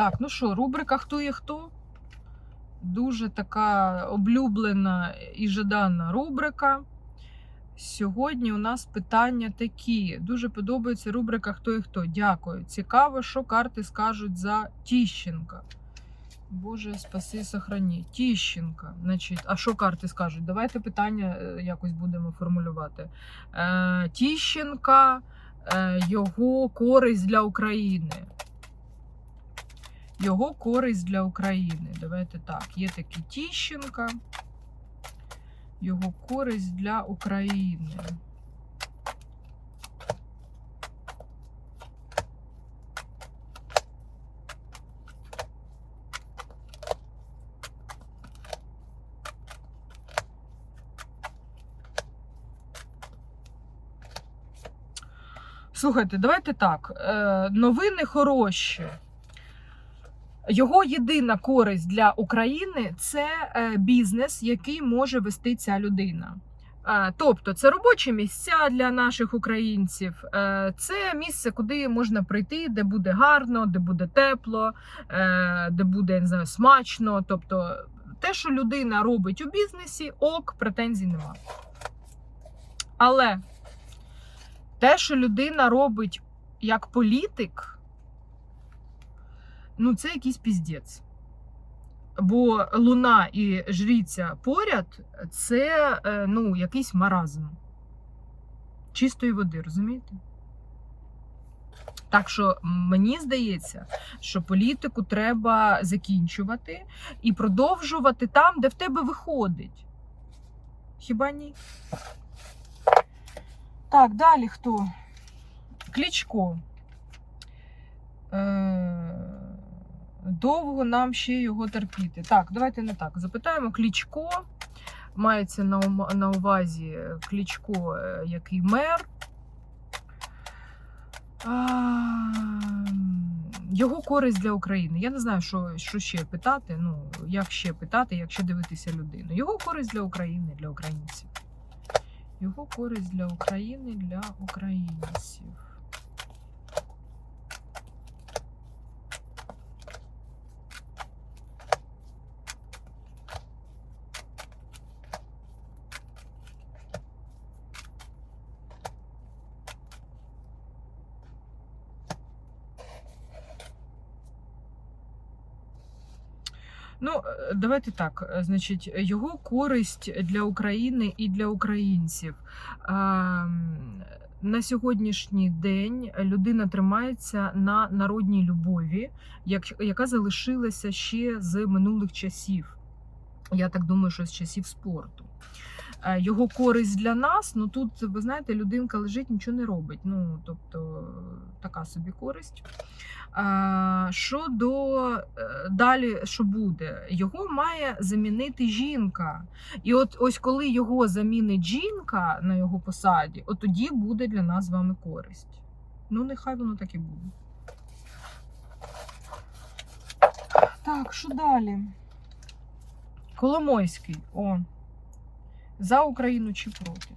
Так, ну що, рубрика Хто є хто? Дуже така облюблена і жадана рубрика. Сьогодні у нас питання такі. Дуже подобається рубрика Хто є хто. Дякую. Цікаво, що карти скажуть за Тіщенка. Боже, спаси, сохрані. Тіщенка. Значить, а що карти скажуть? Давайте питання е, якось будемо формулювати. Е, Тіщенка, е, його користь для України. Його користь для України. Давайте так. Є такий Тіщенка. Його користь для України. Слухайте, давайте так. Е, Новини хороші. Його єдина користь для України це е, бізнес, який може вести ця людина. Е, Тобто це робочі місця для наших українців, е, це місце, куди можна прийти, де буде гарно, де буде тепло, де буде не знаю, смачно. Тобто, те, що людина робить у бізнесі, ок, претензій нема. Але те, що людина робить як політик, ну це якийсь піздець. Бо луна і жріця поряд це е, ну, якийсь маразм. Чистої води, розумієте? Так що мені здається, що політику треба закінчувати і продовжувати там, де в тебе виходить. Хіба ні? Так, далі хто? Клічко. Е, Довго нам ще його терпіти. Так, давайте не так. Запитаємо Клічко. Мається на, увазі Клічко, е, який мер. Його користь для України. Я не знаю, що, що ще питати. Ну, як ще питати, якщо дивитися людину. Його користь для України, для українців. Його користь для України, для українців. Ну, е, давайте так. е, Значить, його користь для України і для українців. Ем, На сьогоднішній день людина тримається на народній любові, як- яка залишилася ще з минулих часів. Я так думаю, що з часів спорту. Е, Його користь для нас, ну тут, ви знаєте, людинка лежить, нічого не робить. Ну, тобто, така собі користь. А, Щодо е, далі, що буде, його має замінити жінка. І от ось коли його замінить жінка на його посаді, от тоді буде для нас з вами користь. Ну, нехай воно так і буде. Так, що далі? Коломойський. О. За Україну чи проти?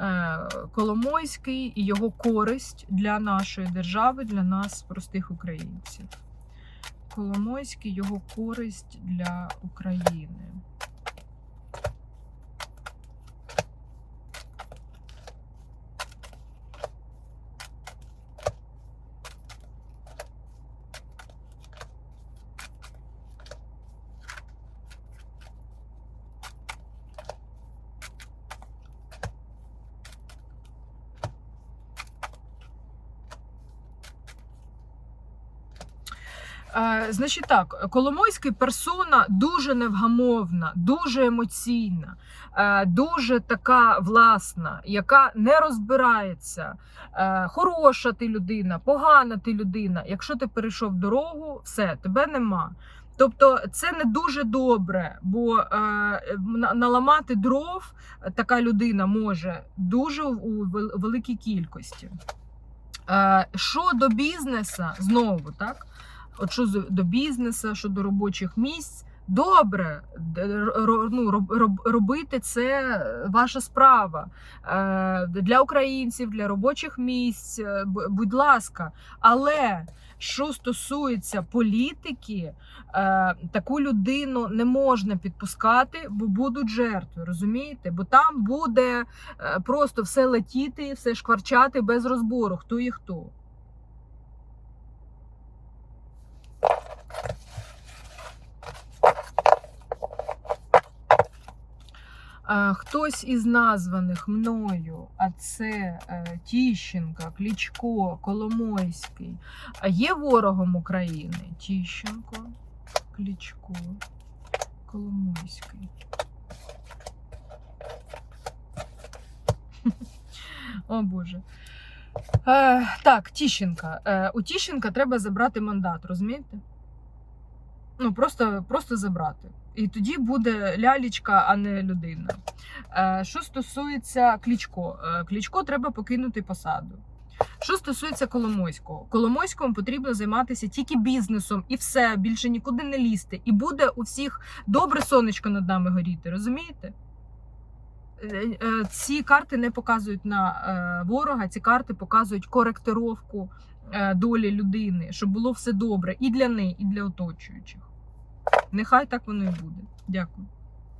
Е, Коломойський і його користь для нашої держави, для нас, простих українців. Коломойський, його користь для України. Значить так, Коломойський персона дуже невгамовна, дуже емоційна, е, дуже така власна, яка не розбирається. Е, хороша ти людина, погана ти людина. Якщо ти перейшов дорогу, все, тебе нема. Тобто це не дуже добре, бо е, наламати дров така людина може дуже у великій кількості. Е, що до бізнеса, знову так. От що до бізнесу, що до робочих місць. Добре, ну, роб- роб- робити це ваша справа Е, для українців, для робочих місць. е, Будь ласка, але Що стосується політики, е, таку людину не можна підпускати, бо будуть жертви, розумієте? Бо там буде просто все летіти, все шкварчати без розбору, хто і хто. Хтось із названих мною, а це е, Тіщенка, Клічко, Коломойський, є ворогом України. Тіщенко, Клічко, Коломойський. О Боже. Е, так, Тіщенка. Е, у Тіщенка треба забрати мандат, розумієте? Ну, просто, просто забрати. І тоді буде лялічка, а не людина. Е, що стосується Клічко, е, Клічко треба покинути посаду. Що стосується Коломойського, Коломойському потрібно займатися тільки бізнесом і все, більше нікуди не лізти. І буде у всіх добре сонечко над нами горіти, розумієте? Е, Ці карти не показують на ворога, ці карти показують коректировку долі людини, щоб було все добре і для неї, і для оточуючих. Нехай так воно і буде. Дякую.